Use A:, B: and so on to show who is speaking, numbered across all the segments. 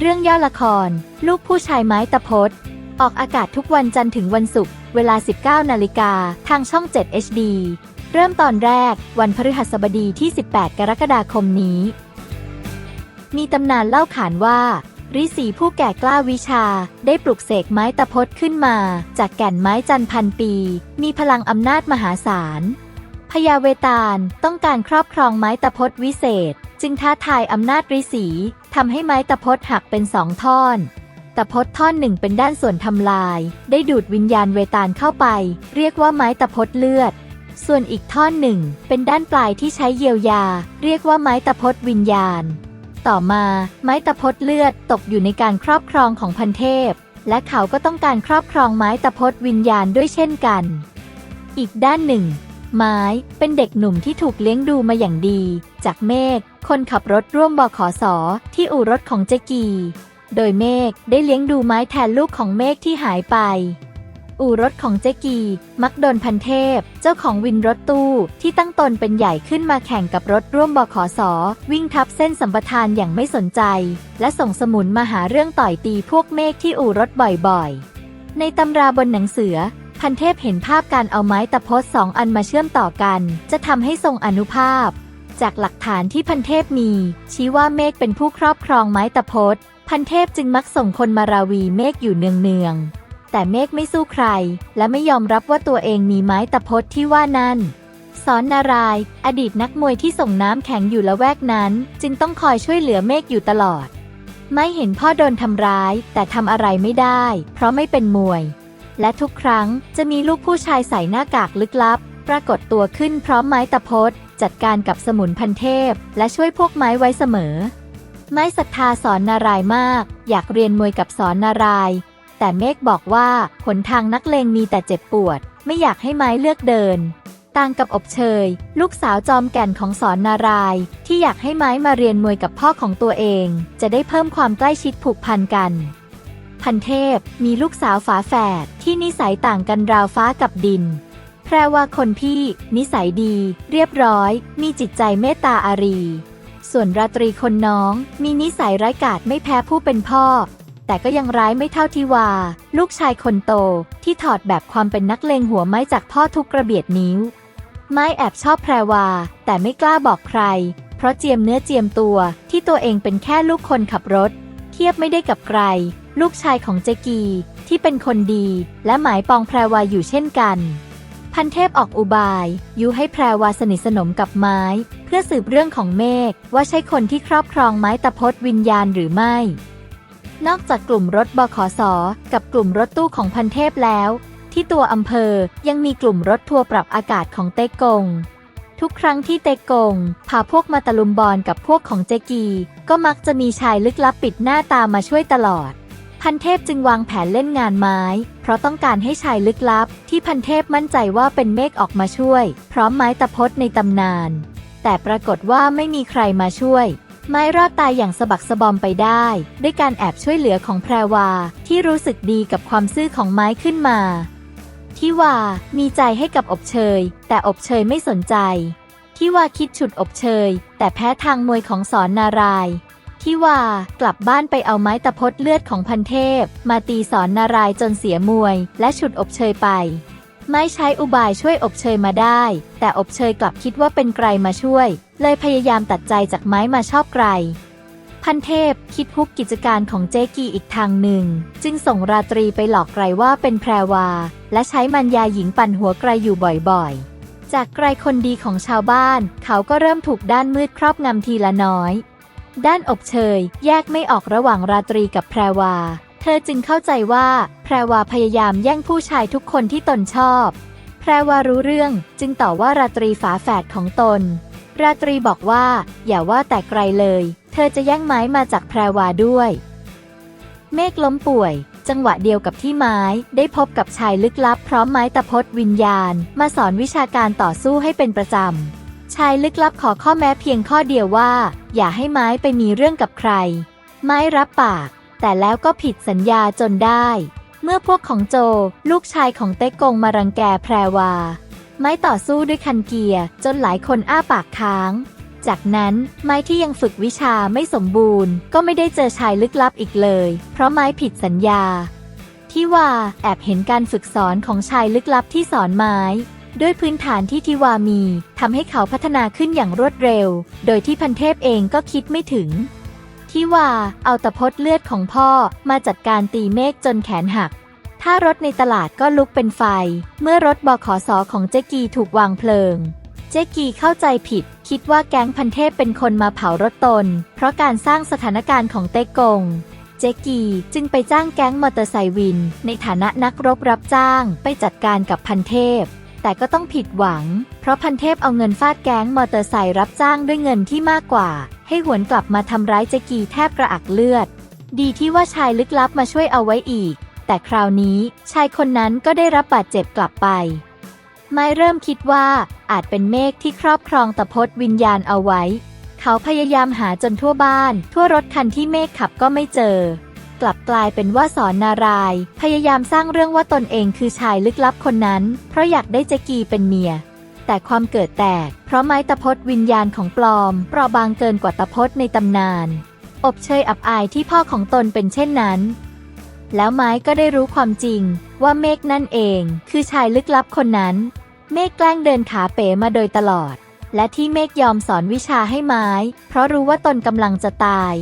A: เรื่องย่อละคร ลูกผู้ชายไม้ตะพดออกอากาศทุกวันจันทร์ถึงวันศุกร์เวลา 19 นาฬิกา ทางช่อง 7 HD เริ่มตอนแรก วันพฤหัสบดีที่ 18 กรกฎาคมนี้ มีตำนานเล่าขานว่า ฤาษีผู้แก่กล้าวิชา ได้ปลุกเสกไม้ตะพดขึ้นมา จากแก่นไม้จันพันปี มีพลังอำนาจมหาศาลพญาเวตาลต้องการครอบครองไม้ตะพดวิเศษ จึงท้าทายอำนาจฤาษีทำให้ไม้ตะพดหักเป็นสองท่อนตะพดท่อนหนึ่งเป็นด้านส่วนทำลาย ได้ดูดวิญญาณเวตาลเข้าไป เรียกว่าไม้ตะพดเลือด ส่วนอีกท่อนหนึ่ง เป็นด้านปลายที่ใช้เยียวยา เรียกว่าไม้ตะพดวิญญาณ ต่อมาไม้ตะพดเลือดตกอยู่ในการครอบครองของพันเทพ และเขาก็ต้องการครอบครองไม้ตะพดวิญญาณด้วยเช่นกัน อีกด้านหนึ่ง ไม้เป็นเด็กหนุ่มที่ถูกเลี้ยงดูมาอย่างดี จากเมฆคนขับรถร่วมบขสที่อู่รถของเจกี โดยเมฆได้เลี้ยงดูไม้แทนลูกของเมฆที่หายไป อู่รถของเจกีมักโดนพันเทพ เจ้าของวินรถตู้ที่ตั้งตนเป็นใหญ่ขึ้นมาแข่งกับรถร่วมบขสวิ่งทับเส้นสัมปทานอย่างไม่สนใจ และส่งสมุนมาหาเรื่องต่อยตีพวกเมฆที่อู่รถบ่อยๆ ในตำราบนหนังเสือ พันเทพเห็นภาพการเอาไม้ตะพดสองอันมาเชื่อมต่อกัน จะทำให้ทรงอนุภาพ จากหลักฐานที่พันเทพมี ชี้ว่าเมฆเป็นผู้ครอบครองไม้ตะพดพันเทพจึงมักส่งคนมาราวีเมฆอยู่เนืองๆแต่เมฆไม่สู้ใคร และไม่ยอมรับว่าตัวเองมีไม้ตะพดที่ว่านั่นสอนนาราย อดีตนักมวยที่ส่งน้ำแข็งอยู่ละแวกนั้น จึงต้องคอยช่วยเหลือเมฆอยู่ตลอด ไม่เห็นพ่อโดนทำร้าย แต่ทำอะไรไม่ได้ เพราะไม่เป็นมวย และทุกครั้งจะมีลูกผู้ชายใส่หน้ากากลึกลับ ปรากฏตัวขึ้นพร้อมไม้ตะพดจัดการกับสมุนพันเทพ และช่วยพวกไม้ไว้เสมอ ไม้ศรัทธาสอนนารายมาก อยากเรียนมวยกับสอนนาราย แต่เมฆบอกว่าหนทางนักเลงมีแต่เจ็บปวด ไม่อยากให้ไม้เลือกเดิน ต่างกับอบเชย ลูกสาวจอมแก่นของสอนนาราย ที่อยากให้ไม้มาเรียนมวยกับพ่อของตัวเอง จะได้เพิ่มความใกล้ชิดผูกพันกัน พันเทพมีลูกสาวฝาแฝดที่นิสัยต่างกันราวฟ้ากับดิน แพรว่าคนพี่นิสัยดี เรียบร้อย มีจิตใจเมตตาอารี ส่วนราตรีคนน้อง มีนิสัยร้ายกาจไม่แพ้ผู้เป็นพ่อ แต่ก็ยังร้ายไม่เท่าทิวา ลูกชายคนโตที่ถอดแบบความเป็นนักเลงหัวไม้จากพ่อทุกกระเบียดนิ้ว ไม้แอบชอบแพรวา แต่ไม่กล้าบอกใคร เพราะเจียมเนื้อเจียมตัวที่ตัวเองเป็นแค่ลูกคนขับรถ ทียบไม่ได้กับใคร ลูกชายของเจกี ที่เป็นคนดี และหมายปองแพรวาอยู่เช่นกัน พันเทพออกอุบาย ยุให้แพรวาสนิทสนมกับไม้ เพื่อสืบเรื่องของเมฆว่าใช่คนที่ครอบครองไม้ตะพดวิญญาณหรือไม่ นอกจากกลุ่มรถบขสกับกลุ่มรถตู้ของพันเทพแล้ว ที่ตัวอำเภอยังมีกลุ่มรถทัวร์ปรับอากาศของเต็กกง ทุกครั้งที่เตกกง พาพวกมาตะลุมบอลกับพวกของเจกี ก็มักจะมีชายลึกลับปิดหน้าตามาช่วยตลอด พันเทพจึงวางแผนเล่นงานไม้ เพราะต้องการให้ชายลึกลับ ที่พันเทพมั่นใจว่าเป็นเมฆออกมาช่วย พร้อมไม้ตะพดในตำนาน แต่ปรากฏว่าไม่มีใครมาช่วย ไม้รอดตายอย่างสะบักสะบอมไปได้ ด้วยการแอบช่วยเหลือของแพรวาที่รู้สึกดีกับความซื่อของไม้ขึ้นมา ที่ว่ามีใจให้กับอบเชย แต่อบเชยไม่สนใจ ที่ว่าคิดฉุดอบเชย แต่แพ้ทางมวยของสอนนารายที่ว่ากลับบ้านไปเอาไม้ตะพดเลือดของพันเทพ มาตีสอนนารายจนเสียมวย และฉุดอบเชยไป ไม่ใช้อุบายช่วยอบเชยมาได้ แต่อบเชยกลับคิดว่าเป็นไกรมาช่วย เลยพยายามตัดใจจากไม้มาชอบไกร พันเทพคิดฮุบกิจการของเจกีอีกทางหนึ่ง จึงส่งราตรีไปหลอกไกรว่าเป็นแพรวา และใช้มันยาหญิงปั่นหัวไกรอยู่บ่อยๆ จากไกรคนดีของชาวบ้าน เขาก็เริ่มถูกด้านมืดครอบงำทีละน้อย ด้านอบเชย แยกไม่ออกระหว่างราตรีกับแพรวา เธอจึงเข้าใจว่าแพรวาพยายามแย่งผู้ชายทุกคนที่ตนชอบ แพรวารู้เรื่องจึงต่อว่าราตรีฝาแฝดของตน ราตรีบอกว่า อย่าว่าแต่ไกลเลยเธอจะแย่งไม้มาจากแพรวาด้วย เมฆล้มป่วย จังหวะเดียวกับที่ไม้ได้พบกับชายลึกลับพร้อมไม้ตะพดวิญญาณ มาสอนวิชาการต่อสู้ให้เป็นประจำ ชายลึกลับขอข้อแม้เพียงข้อเดียวว่า อย่าให้ไม้ไปมีเรื่องกับใคร ไม้รับปาก แต่แล้วก็ผิดสัญญาจนได้ เมื่อพวกของโจ ลูกชายของเต็กกงมารังแกแพรวา ไม้ต่อสู้ด้วยคันเกียร์จนหลายคนอ้าปากค้าง จากนั้นไม้ที่ยังฝึกวิชาไม่สมบูรณ์ ก็ไม่ได้เจอชายลึกลับอีกเลย เพราะไม้ผิดสัญญาที่ว่าแอบเห็นการฝึกสอนของชายลึกลับที่สอนไม้ ด้วยพื้นฐานที่ทิวามีทำให้เขาพัฒนาขึ้นอย่างรวดเร็ว โดยที่พันเทพเองก็คิดไม่ถึงที่ว่าเอาตะพดเลือดของพ่อมาจัดการตีเมฆจนแขนหัก ถ้ารถในตลาดก็ลุกเป็นไฟ เมื่อรถบขสของเจกีถูกวางเพลิง เจกีเข้าใจผิด คิดว่าแก๊งพันเทพเป็นคนมาเผารถตน เพราะการสร้างสถานการณ์ของเตกง เจกีจึงไปจ้างแก๊งมอเตอร์ไซค์วิน ในฐานะนักรบรับจ้างไปจัดการกับพันเทพ แต่ก็ต้องผิดหวัง เพราะพันเทพเอาเงินฟาดแก๊งมอเตอร์ไซค์รับจ้างด้วยเงินที่มากกว่า ให้หวนกลับมาทำร้ายเจกีแทบกระอักเลือด ดีที่ว่าชายลึกลับมาช่วยเอาไว้อีก แต่คราวนี้ชายคนนั้นก็ได้รับบาดเจ็บกลับไป ไม่เริ่มคิดว่าอาจเป็นเมฆที่ครอบครองตะพดวิญญาณเอาไว้ เขาพยายามหาจนทั่วบ้าน ทั่วรถคันที่เมฆขับก็ไม่เจอ กลับกลายเป็นว่าสอนนารายณ์พยายามสร้างเรื่องว่าตนเองคือชายลึกลับคนนั้น เพราะอยากได้เจกีเป็นเมีย แต่ความเกิดแตก เพราะไม้ตะพดวิญญาณของปลอม เปราะบางเกินกว่าตะพดในตำนาน อบเชยอับอายที่พ่อของตนเป็นเช่นนั้นแล้วไม้ก็ได้รู้ความจริงว่าเมฆนั่นเอง คือชายลึกลับคนนั้น เมฆแกล้งเดินขาเป๋มาโดยตลอด และที่เมฆยอมสอนวิชาให้ไม้ เพราะรู้ว่าตนกำลังจะตาย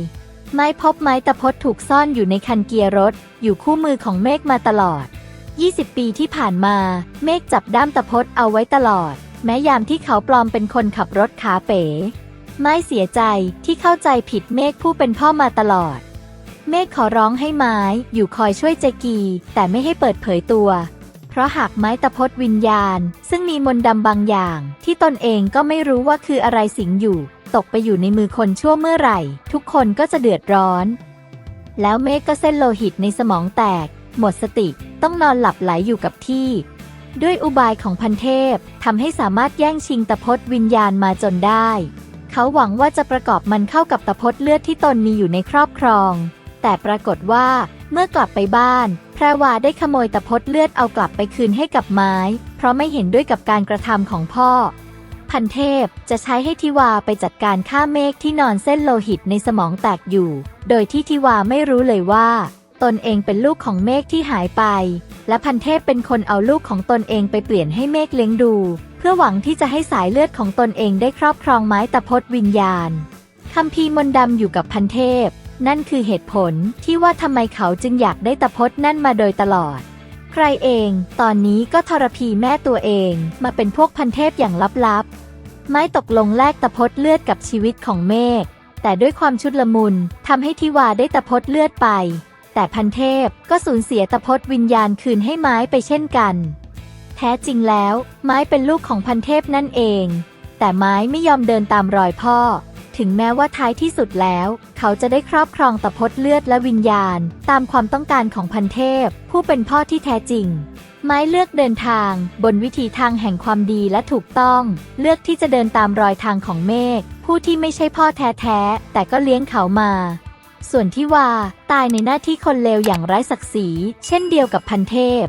A: ไม้พบไม้ตะพดถูกซ่อนอยู่ในคันเกียร์รถ อยู่คู่มือของเมฆมาตลอด 20 ปีที่ผ่านมา เมฆจับด้ามตะพดเอาไว้ตลอด แม้ยามที่เขาปลอมเป็นคนขับรถขาเป๋ ไม้เสียใจที่เข้าใจผิดเมฆผู้เป็นพ่อมาตลอด เมฆขอร้องให้ไม้อยู่คอยช่วยเจกี แต่ไม่ให้เปิดเผยตัว ราะหากไม้ตะพดวิญญาณ ซึ่งมีมนต์ดำบางอย่าง ที่ตนเองก็ไม่รู้ว่าคืออะไรสิงอยู่ ตกไปอยู่ในมือคนชั่วเมื่อไหร่ ทุกคนก็จะเดือดร้อน แล้วเมฆก็เส้นโลหิตในสมองแตก หมดสติต้องนอนหลับไหลอยู่กับที่ ด้วยอุบายของพันเทพทำให้สามารถแย่งชิงตะพดวิญญาณมาจนได้ เขาหวังว่าจะประกอบมันเข้ากับตะพดเลือดที่ตนมีอยู่ในครอบครอง แต่ปรากฏว่าเมื่อกลับไปบ้าน แพรวาได้ขโมยตะพดเลือดเอากลับไปคืนให้กับไม้ เพราะไม่เห็นด้วยกับการกระทำของพ่อ พันเทพจะใช้ให้ทิวาไปจัดการฆ่าเมฆที่นอนเส้นโลหิตในสมองแตกอยู่ โดยที่ทิวาไม่รู้เลยว่า ตนเองเป็นลูกของเมฆที่หายไป และพันเทพเป็นคนเอาลูกของตนเองไปเปลี่ยนให้เมฆเลี้ยงดู เพื่อหวังที่จะให้สายเลือดของตนเองได้ครอบครองไม้ตะพดวิญญาณคัมภีร์มนดำอยู่กับพันเทพ นั่นคือเหตุผลที่ว่าทำไมเขาจึงอยากได้ตะพดนั่นมาโดยตลอด ใครเอง ตอนนี้ก็ทรพีแม่ตัวเองมาเป็นพวกพันเทพอย่างลับๆ ไม้ตกลงแลกตะพดเลือดกับชีวิตของเมฆแต่ด้วยความชุดละมุนทำให้ทิวาได้ตะพดเลือดไป แต่พันเทพก็สูญเสียตะพดวิญญาณคืนให้ไม้ไปเช่นกัน แท้จริงแล้ว ไม้เป็นลูกของพันเทพนั่นเอง แต่ไม้ไม่ยอมเดินตามรอยพ่อ ถึงแม้ว่าท้ายที่สุดแล้ว เขาจะได้ครอบครองตะพดเลือดและวิญญาณ ตามความต้องการของพันเทพ ผู้เป็นพ่อที่แท้จริง ไม้เลือกเดินทาง บนวิถีทางแห่งความดีและถูกต้อง เลือกที่จะเดินตามรอยทางของเมฆผู้ที่ไม่ใช่พ่อแท้ๆแต่ก็เลี้ยงเขามา ส่วนที่ว่าตายในหน้าที่คนเลวอย่างไร้ศักดิ์ศรี เช่นเดียวกับพันเทพ